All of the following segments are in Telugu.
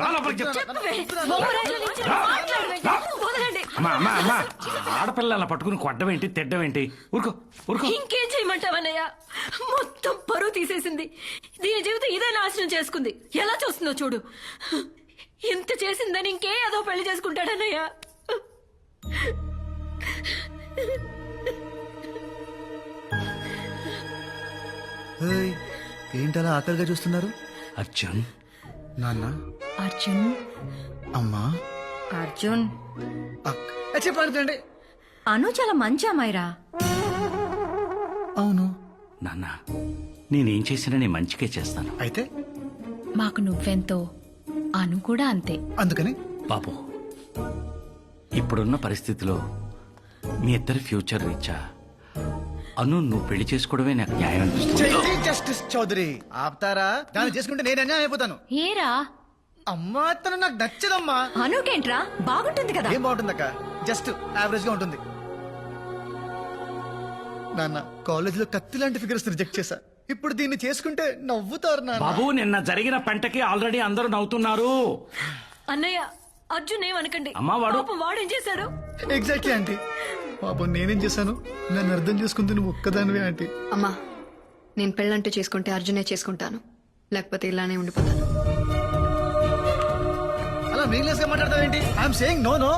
రా లోపలికి చెప్తా. వదలండి. అమ్మా అమ్మా అమ్మా. ఆడపిల్ల అలా పట్టుకుని కొట్టడం ఏంటి తిట్టడం ఏంటి ఊరుకో ఊరుకో. ఇంకేం చేయమంటావన్నయ్య మొత్తం పరువు తీసేసింది. దీని జీవితం ఇదే నాశనం చేసుకుంది. ఎలా చూస్తుందో చూడు. ఇంత చేసిందని ఇంకే ఏదో పెళ్ళి చేసుకుంటాడన్నయ్య ఏయ్, ఏంటలా ఆకలిగా చూస్తున్నారు? అర్జున్ నాన్న. అర్జున్. అమ్మా. అర్జున్. చెప్పండి అను చాలా మంచి అమ్మాయిరా. అవును. నాన్న నేనేం చేసినా నేను మంచిగా చేస్తాను. అయితే? మాకు నువ్వెంతో అను కూడా అంతే. అందుకని? బాబు ఇప్పుడున్న పరిస్థితిలో మీ ఇద్దరి ఫ్యూచర్ రీచా అను నువ్వు పెళ్ళి చేసుకోవడమే నాకు న్యాయం అనిపిస్తుంది. జస్టిస్ చౌదరి. ఆపుతారా? దాన్ని చేసుకుంటే నేను అన్యాయం అయిపోతాను. ఏరా? అమ్మా తను నాకు నచ్చదమ్మా. అనుకేంట్రా? బాగుంటుంది కదా. ఏం బాగుంటుందక్క? జస్ట్ యావరేజ్గా ఉంటుంది. నాన్న కాలేజీలో కత్తి లాంటి ఫిగర్స్ రిజెక్ట్ చేశా. ఇప్పుడు దీన్ని చేసుకుంటే నవ్వుతారు నాన్న. బాబు నిన్న జరిగిన పంటకి ఆల్రెడీ అందరూ నవ్వుతున్నారు. అన్నయ్య అర్జున్ ఏమనకండి. అమ్మా, వాడు- పాపం వాడేం చేశాడు? Exactly aunty. పాపం నేనేం చేశాను? నన్ను అర్థం చేసుకుంది నువ్వు ఒక్కదానివే ఆంటీ. అమ్మా నేను పెళ్ళంటూ చేసుకుంటే అర్జునే చేసుకుంటాను. లేకపోతే ఇలానే ఉండిపోతాను. అలా మీనింగ్లెస్గా మాట్లాడతావు ఏంటి? I'm saying no no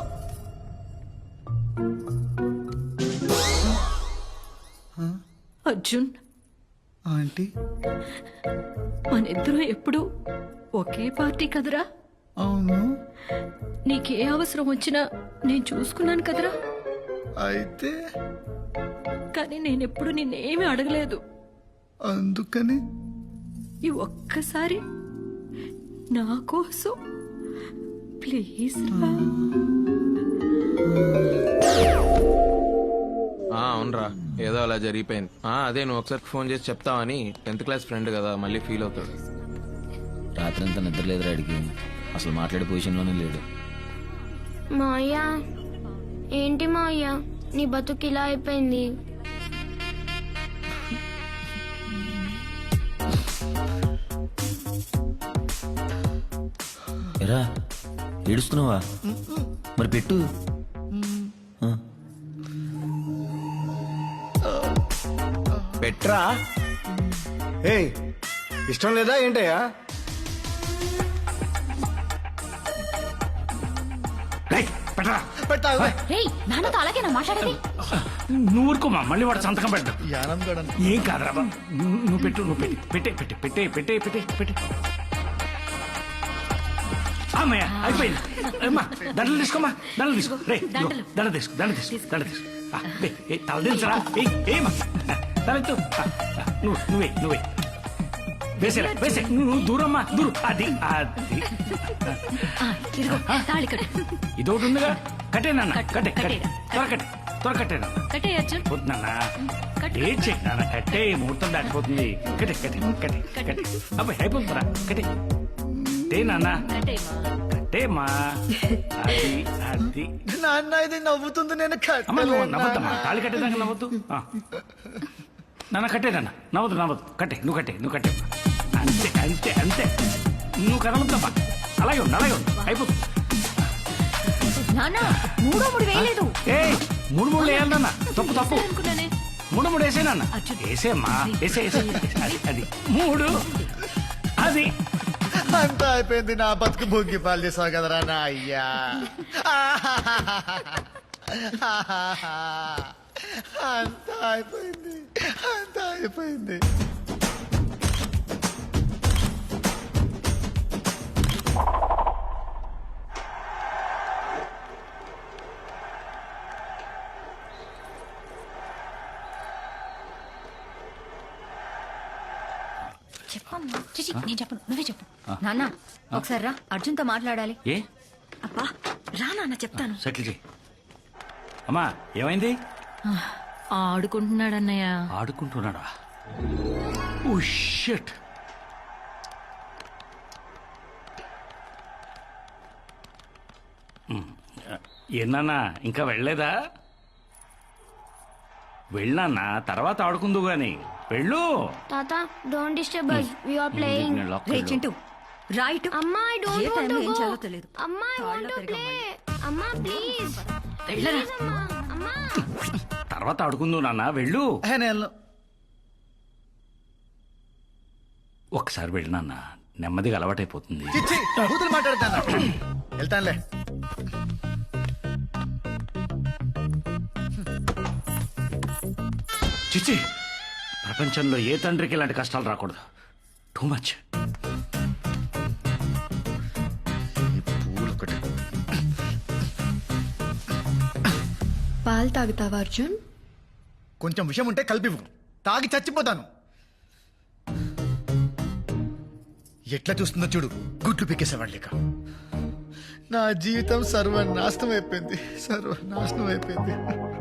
Arjun. Aunty. మనిద్దరం ఎప్పుడు ఒకే పార్టీ కదరా? అవును. నీకే అవసరం వచ్చినా నేను చూసుకున్నాను కదరా? అయితే కానీ నేనెప్పుడు నిన్నేమీ అడగలేదు. అందుకని ఈ ఒక్కసారి నా కోసం ప్లీజ్ రా. ఆ, అవునరా. ఏదో అలా జరిగిపోయింది. ఆ, అదే నువ్వు ఒకసారి ఫోన్ చేసి చెప్తావని టెన్త్ క్లాస్ ఫ్రెండ్ కదా మళ్ళీ ఫీల్ అవుతాడు. రాత్రంతా నిద్ర లేదు రాడికి అసలు మాట్లాడే పొజిషన్లోనే లేడు. మాయ ఏంటి మాయ నీ బతుకు ఇలా అయిపోయింది. ఎరా ఏడుస్తున్నావా? మరి పెట్టు. ఏయ్ ఇష్టం లేదా ఏంటయ్యా? రేయ్, పెట్టరా? పెట్టావు? రేయ్ నాన్నతో అలాగే నా మాట్లాడేది. నువ్వు ఊరుకోమా మళ్ళీ వాడు సంతకం పెట్టు యానం గడన్ ఏం కాదురా. నువ్వు నువ్వు పెట్టు నువ్వు పెట్టి. పెట్టే పెట్టే పెట్టే పెట్టే పెట్టే పెట్టే. అమ్మయ్య అయిపోయింది. అమ్మా దండలు తీసుకోమా? దండలు తీసుకో. రే ఇదిగో, దండలు. దండ తీసుకో దండ తీసుకో దండ తీసుకో. ఆ, వే, ఏ, తల దించరా? ఏయ్ ఏమా తలెత్తు ఆ, ఆ, నువ్వు నువ్వే నువ్వే. వేసేరా వేసే. నువ్వు దూరమ్మా దూరం. అది అది. ఇదిగో తాళి కట్టు. ఇదొకటి ఉందిగా. కట్టేనన్న కట్టు, కట్టే కట్టే. కట్టేరా. త్వర కట్టే త్వర కట్టేనా కట్టే అర్జున్ పోతున్నానా కట్టు. ఏం చేయనా కట్టే ముహూర్తం దాటిపోతుంది. కట్టే కట్టే కట్టే కట్టే. అబ్బాయి అయిపోతుందిరా కట్టే. కట్టే నాన్న. కట్టేయమ్మా. కట్టేమా అది అది. నాన్న ఇది నవ్వుతుంది నేను అమ్మ నువ్వు నవ్వద్దమ్మా. తాళి కట్టేదాకా నవ్వద్దు. ఆ. నాన్న కట్టేదన్న నవ్వద్దు నవ్వద్దు. కట్టే నువ్వు కట్టే నువ్వు కట్టే. అంతే అంతే అంతే. నువ్వు కదలద్దమ్మా అలాగే ఉంది అలాగే ఉంది అయిపోతుంది నాన్న మూడో మూడు వేయలేదు. ఏ మూడు మూడు వేయాలన్న తప్పు తప్పు. అనుకున్నానే మూడు మూడు వేసేనన్న. వేసేమ్మా వేసే వేసే అది అది. మూడు. అది. అంతా అయిపోయింది నా బతుకు భోగి పాలు చేసావు కదరా నా అయ్యా అంతా అయిపోయింది అంతా అయిపోయింది. నేను చెప్పను నువ్వే చెప్పు. నాన్న ఒకసారి రా అర్జున్తో మాట్లాడాలి. ఏ? అబ్బా రా నాన్న చెప్తాను. సెటిల్ చేయి అమ్మా ఏమైంది? ఆడుకుంటున్నాడు అన్నయ్య ఆడుకుంటున్నాడా? ఓ షట్. ఏనా ఇంకా వెళ్ళలేదా? వెళ్ళానా తర్వాత ఆడుకుందు గాని. వెళ్ళు తాత don't disturb us. we are playing. నేను లాక్ రే. చింటూ. రైట్ అమ్మా ఐ ఏ డోంట్ వాంట్ టైంలో టు గో తెలియదు అమ్మా ఐ వాంట్ టు ప్లే అమ్మా ప్లీజ్ వెళ్ళరా? అమ్మా. తర్వాత అడుగుందు నాన్న వెళ్ళు. నేను. వెళ్ళను. ఒక్కసారి వెళ్ళు నాన్న నెమ్మదిగా అలవాటైపోతుంది. చిచ్చి కూతురు మాట్లాడతాను? వెళ్తానులే. చిచ్చి ప్రపంచంలో ఏ తండ్రికి ఇలాంటి కష్టాలు రాకూడదు. టూ మచ్ పూలు తాగుతావా అర్జున్? కొంచెం విషయం ఉంటే కలిపివు తాగి చచ్చిపోతాను. ఎట్లా చూస్తుందో చూడు. గుడ్లు పీకేసేవాడు లేక. నా జీవితం సర్వనాశనం అయిపోయింది. సర్వనాశనం అయిపోయింది.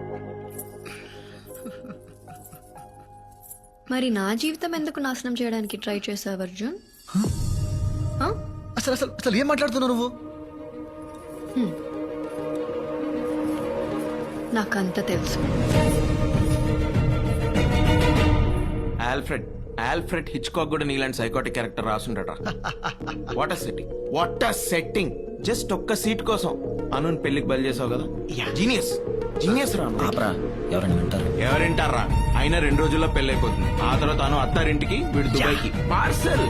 మరి నా జీవితం ఎందుకు నాశనం చేయడానికి ట్రై చేసావు అర్జున్? హ? అసలు అసలు అసలు ఏం మాట్లాడుతున్నావు నువ్వు? నాకంత తెలుసు. ఆల్ఫ్రెడ్ ఆల్ఫ్రెడ్ హిచ్కాక్ కూడా నీలాంటి psychotic character రాసుండట. What setting what setting just ఒక్క సీట్ కోసం. అనున్ పెళ్ళికి బయలు చేసావు కదా? జీనియస్ జీనియస్ రా. ఆపరా. ఎవరైనా వింటారు? ఎవరింటారా? అయినా రెండు రోజుల్లో పెళ్ళి అయిపోతుంది ఆ తర్వాత అను అత్తారింటికి వీడు దుబాయ్కి. పార్సల్!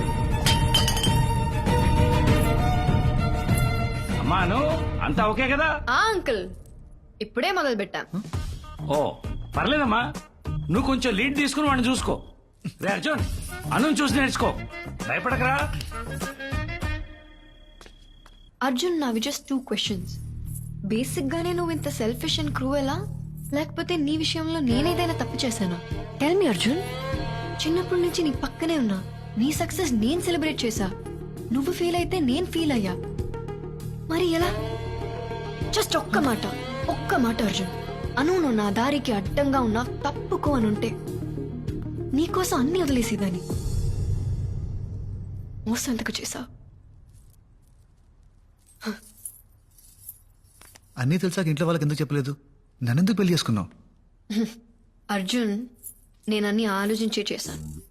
అమ్మాను అంతా ఓకే కదా? ఆ అంకుల్. ఇప్పుడే మొదలు పెట్టాం ఓ పర్లేదమ్మా. నువ్వు కొంచెం లీడ్ తీసుకుని వాడిని చూసుకో. రే అర్జున్ అను చూసి నేర్చుకో. భయపడకరా. అర్జున్ నావి జస్ట్ టూ క్వశ్చన్స్ బేసిక్ గానే నువ్వు ఇంత సెల్ఫిష్ అండ్ క్రూయలా లేకపోతే నీ విషయంలో నేనేదైనా తప్పు చేశానా? టెల్ మీ అర్జున్ చిన్నప్పటి నుంచి నీ పక్కనే ఉన్నా. నీ సక్సెస్ నేను సెలబ్రేట్ చేశా. నువ్వు ఫీల్ అయితే నేను ఫీల్ అయ్యా. మరి ఎలా? జస్ట్ ఒక్క మాట ఒక్క మాట అర్జున్ అను నువ్వు నా దారికి అడ్డంగా ఉన్నా తప్పుకో అనుంటే నీకోసం అన్ని వదిలేసేదాన్ని. మోసంతకు చేశా. అన్నీ తెలిసాక ఇంట్లో వాళ్ళకి ఎందుకు చెప్పలేదు? నన్నెందుకు పెళ్ళి చేసుకున్నావు? అర్జున్ నేను అన్ని ఆలోచించే చేశాను.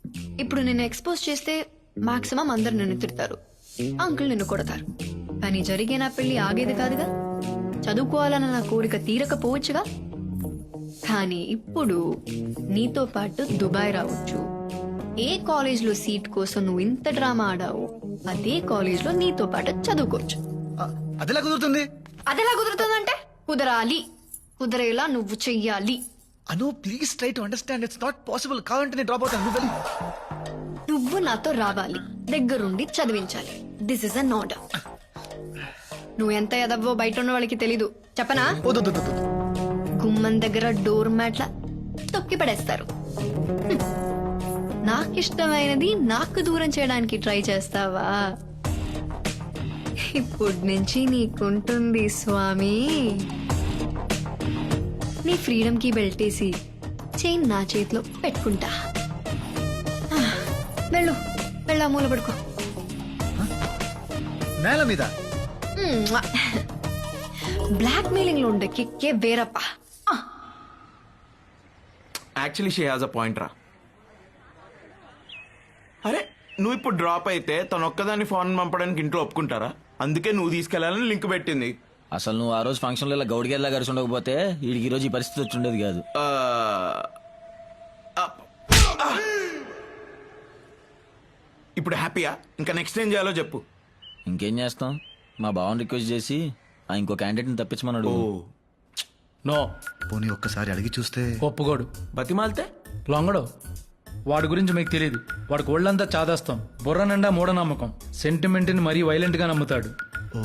ఇప్పుడు నిన్ను ఎక్స్పోజ్ చేస్తే మాక్సిమం అందరు నిన్ను తిడతారు. అంకుల్ నిన్ను కొడతారు. కానీ జరిగే నా పెళ్ళి ఆగేది కాదుగా? చదువుకోవాలన్న నా కోరిక తీరకపోవచ్చుగా? కానీ ఇప్పుడు నీతో పాటు దుబాయ్ రావచ్చు. ఏ కాలేజ్లో సీట్ కోసం నువ్వు ఇంత డ్రామా ఆడావు అదే కాలేజ్లో నీతో పాటు చదువుకోవచ్చు. అదెలా కుదురుతుంది? అదెలా కుదురుతుందంటే? కుదరాలి. కుదరేలా నువ్వు చెయ్యాలి. Anu please try to understand it's not possible కావాలంటే నేను డ్రాప్ అవుతాను నువ్వు. నువ్వు నాతో రావాలి. దగ్గరుండి చదివించాలి. దిస్ ఇస్ అన్ ఆర్డర్ నువ్వు ఎంత ఎదవ్వో బయట ఉన్న వాళ్ళకి తెలీదు. చెప్పనా. గుమ్మం దగ్గర డోర్ మ్యాట్ల తొక్కి పడేస్తారు. హ్మ్. నాకిష్టమైనది నాకు దూరం చేయడానికి ట్రై చేస్తావా? ఇప్పటి నుంచి నీకుంటుంది స్వామి. నీ ఫ్రీడమ్కి బెల్టేసి చైన్ నా చేతిలో పెట్టుకుంటా. వెళ్ళు వెళ్ళా మూల పడుకో. నేల మీద? బ్లాక్ మెయిలింగ్లో ఉండే కిక్కే వేరప్పా. Actually she has a point రా. అరే నువ్వు ఇప్పుడు డ్రాప్ అయితే తను ఒక్కదాన్ని ఫోన్ పంపడానికి ఇంట్లో ఒప్పుకుంటారా? అందుకే నువ్వు తీసుకెళ్ళాలని లింక్ పెట్టింది. అసలు నువ్వు ఆ రోజు ఫంక్షన్లో ఇలా గౌడిగేలా కలిసి ఉండకపోతే వీడికి ఈ రోజు ఈ పరిస్థితి వచ్చి ఉండేది కాదు. ఆ, ఆ, ఆ. ఇప్పుడు హ్యాపీయా? ఇంకా నెక్స్ట్ ఏం చేయాలో చెప్పు. ఇంకేం చేస్తాం? మా బావని రిక్వెస్ట్ చేసి ఆ ఇంకో క్యాండిడేట్ని తప్పించమన్నాడు నో. పోనీ ఒక్కసారి అడిగి చూస్తే. ఒప్పుకోడు. బతిమాలితే? లొంగడు. వాడి గురించి మీకు తెలియదు వాడికి ఒళ్ళంతా చాదాస్తాం. బుర్ర నిండా మూఢనమ్మకం. సెంటిమెంట్ని మరీ వైలెంట్గా నమ్ముతాడు. ఓ.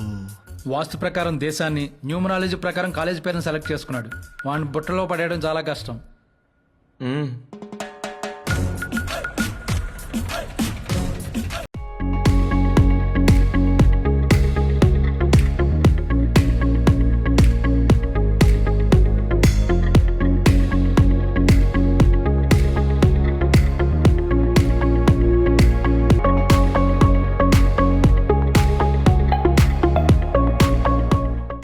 వాస్తు ప్రకారం దేశాన్ని న్యూమరాలజీ ప్రకారం కాలేజ్ పేరుని సెలెక్ట్ చేసుకున్నాడు. వాడిని బుట్టలో పడేయడం చాలా కష్టం.